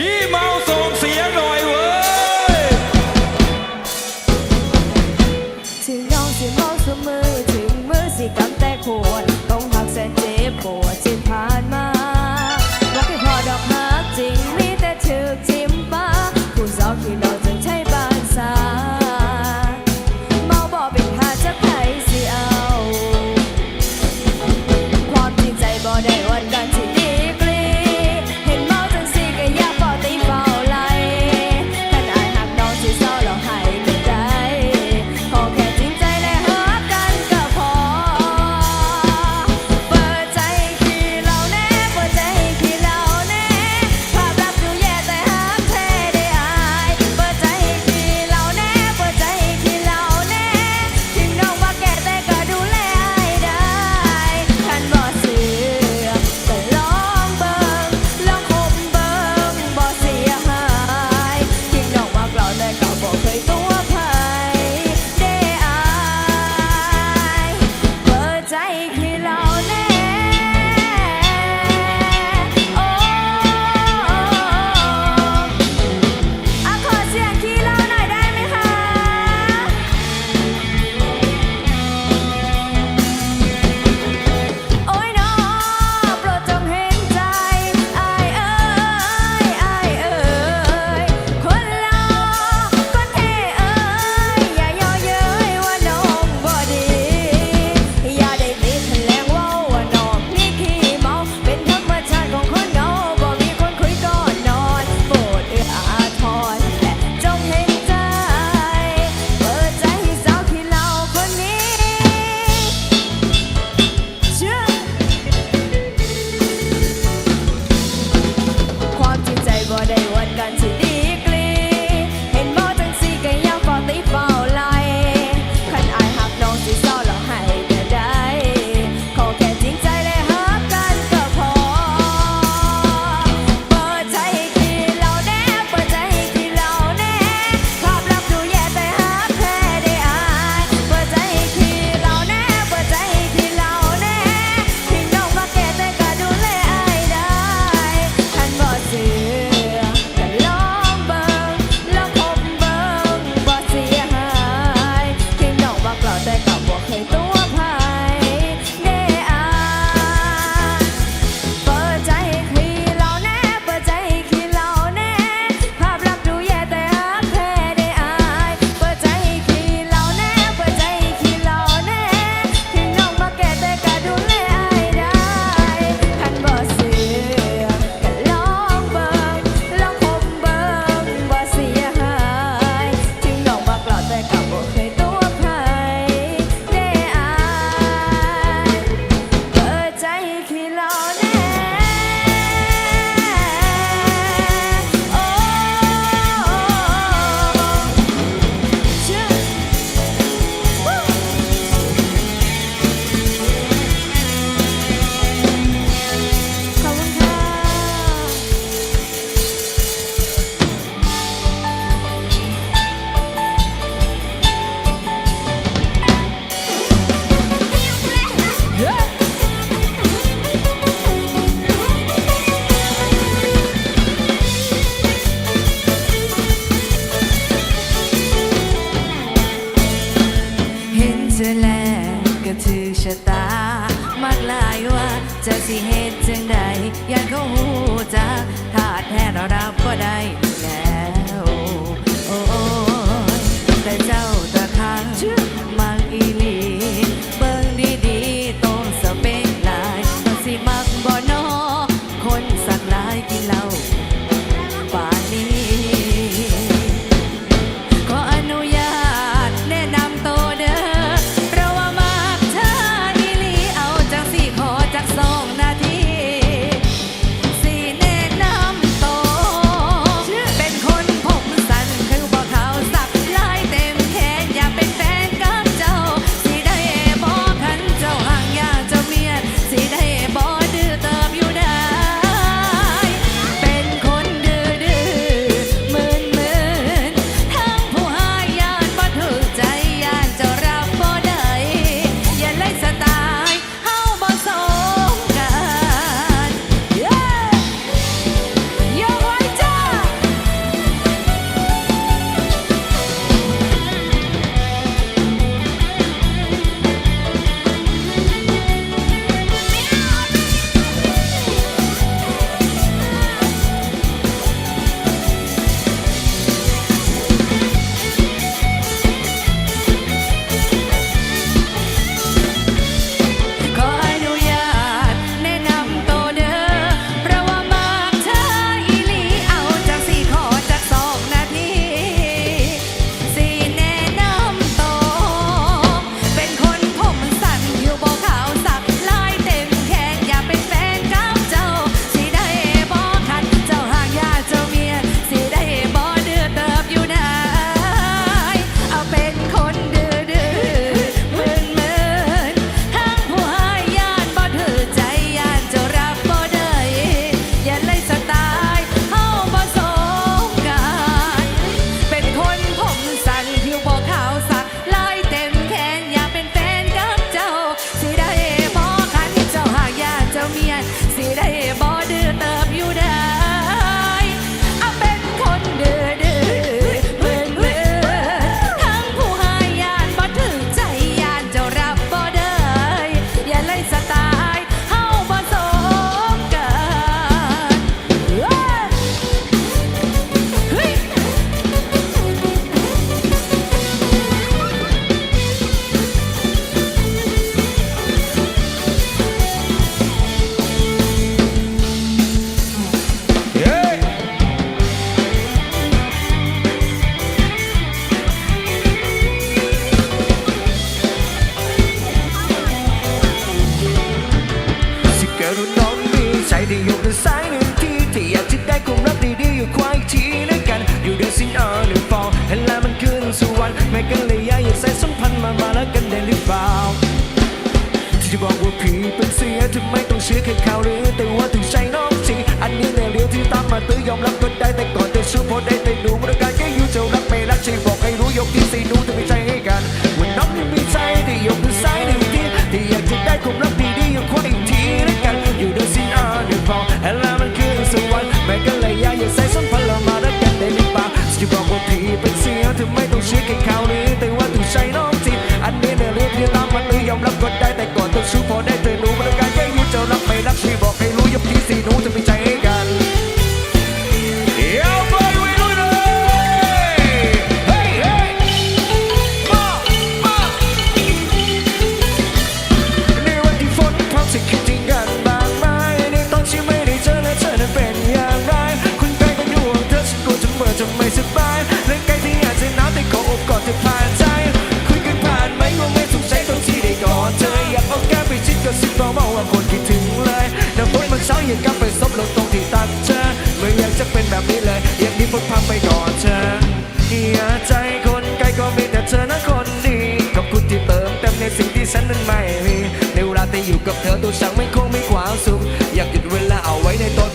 She mouse แลกก็ถือชะตา มักหลายว่าจะสิเหตุจังใดยักเขาหูจักถ้าแท้เรารับก็ได้แล้ว โอ้ยแต่เจ้าตะคัง ฝึกพักไปก่อนเธออย่าใจคนไกลก็มีแต่เธอนะคนดีขอบคุณที่เติมเต็มในสิ่งที่ฉันนั้นไม่มีในเวลาที่อยู่กับเธอตัวฉันไม่คงไม่ความสุขอยากหยุดเวลาเอาไว้ในตน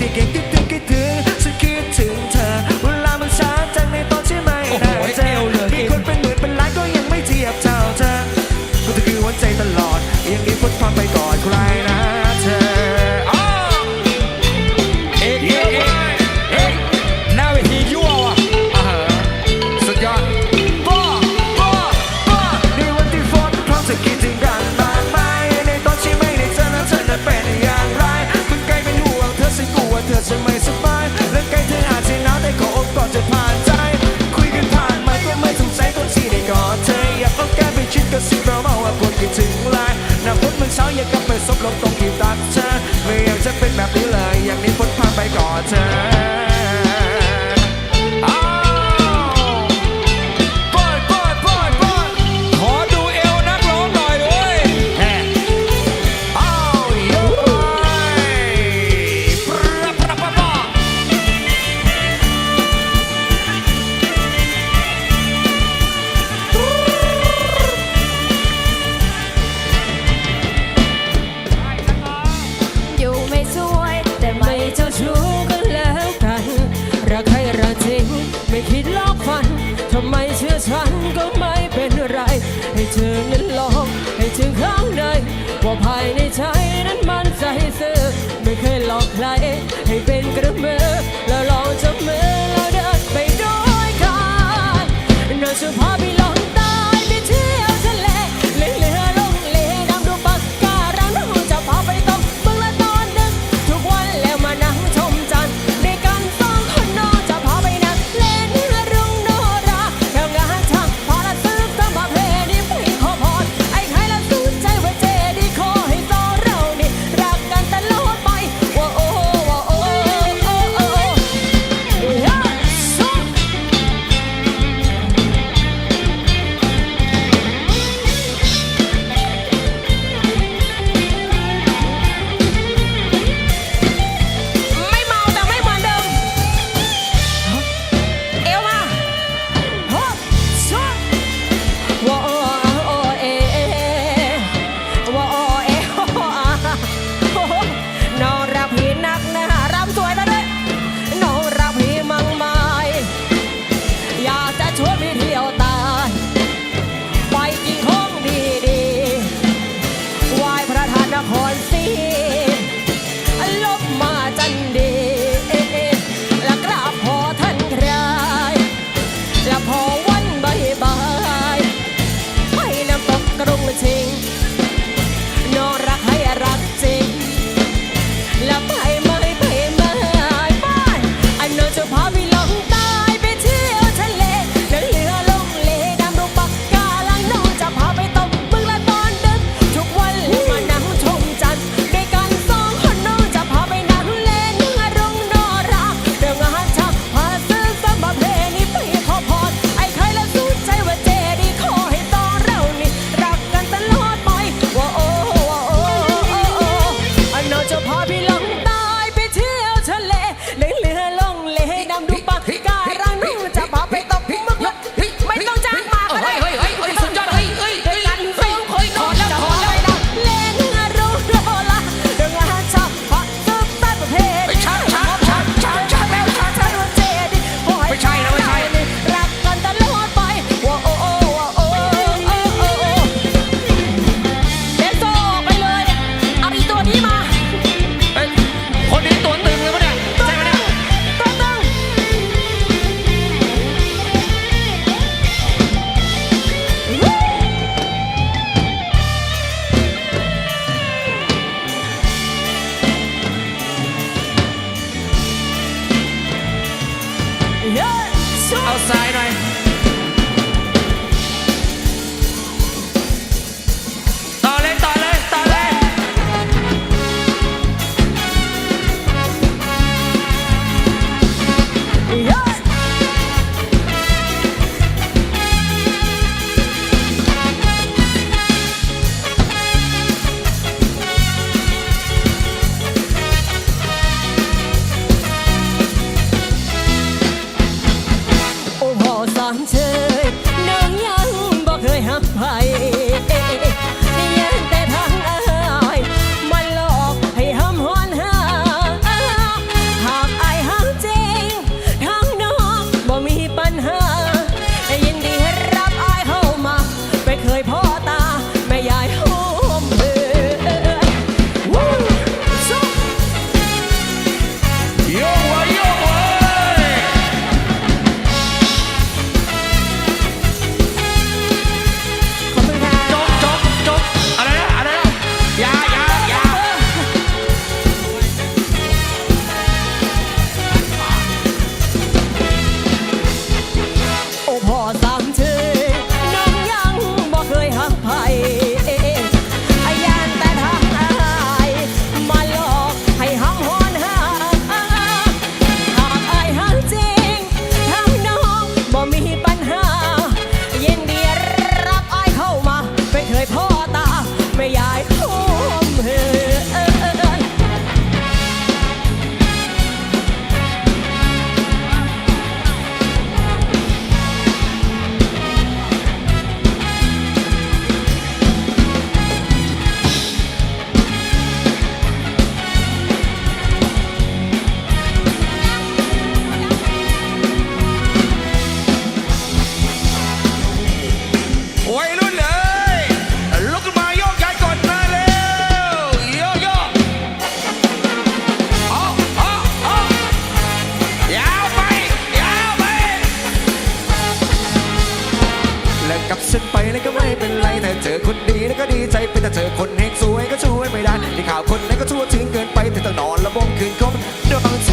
ฉันไปแล้วก็ไม่เป็นไรแต่เจอคนดีแล้วก็ดีใจไปแต่เจอคนเฮงสวยก็ช่วยไม่ได้ที่ข่าวคนนั้นก็ชั่วถึงเกินไปแต่ต้องนอนระบมคืนคมดวงใจ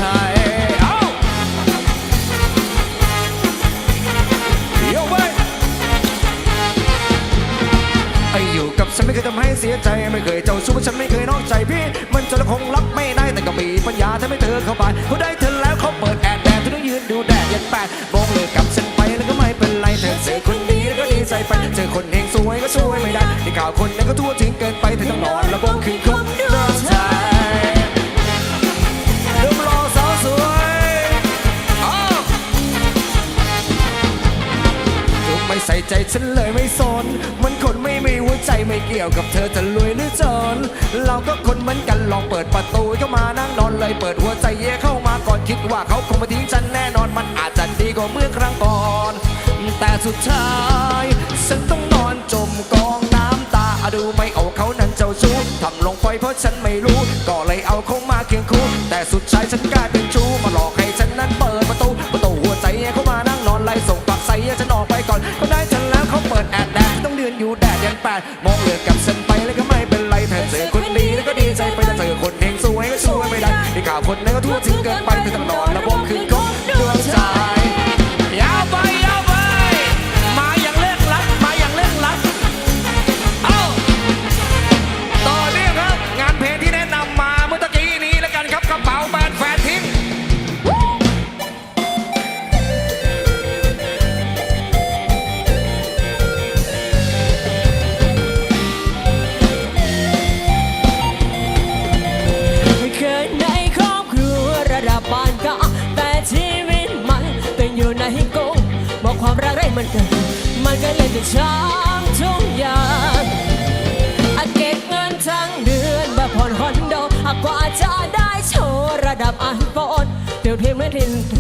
อาโยกไปไอ้อยู่กับฉันไม่เคยทำให้เสียใจไม่เคยเจ้าชู้ฉันไม่เคยนอกใจพี่ มันจะคงรับไม่ได้แต่ก็มีปัญญาถ้าไม่เธอเข้าไปเขาได้เธอแล้วเขาเปิดแอดแดดเธอต้องยืนดูแดดยันแปดมองเลยกับฉันไปแล้วก็ไม่เป็นไรเธอเจอคนดีแล้วก็ดี ใจไปเจอคนเฮงสวยก็ช่วยไม่ได้ที่ข่าวคนนั้นก็ทั่วถึงเกินไปเธอต้องนอนระบมคืนคมดวงใจรูปหล่อสาวสวยเอาก็ไม่ใส่ใจฉันเลยไม่สนมันคนไม่มีหัวใจไม่เกี่ยวกับเธอจะรวยหรือจนเราก็คนเหมือนกันลองเปิดประตูเข้ามานั่งนอนเลยเปิดหัวใจเย่เข้ามาก่อนคิดว่าเขาคงมาทิ้งฉันแน่นอนมันอาจจะดีกว่าเมื่อครั้งก่อน แต่สุดท้ายฉันต้องนอนจมกองน้ำตาดูไม่เอาเขานั้นเจ้าชู้ทำลงไปเพราะฉันไม่รู้ ก็เลยเอาเขามาเคียงคู่ แต่สุดท้ายฉันกลายเป็นชู้มาหลอกให้ฉันนั้นเปิดประตูประตูหัวใจเขามานั่งนอนไล่ส่งปักใส่ฉันออกไปก่อนเขาได้ฉันแล้วเขาเปิดแอดแดดต้องเดือนอยู่แดดยันแปดมองเหลือกับฉันไปแล้วก็ไม่เป็นไรเธอเจอคนดีแล้วก็ดีใจไปแต่เจอคนเฮงสวยก็ช่วยไม่ได้ที่ข่าวคนนั้นก็ทั่วถึงเกินไป เ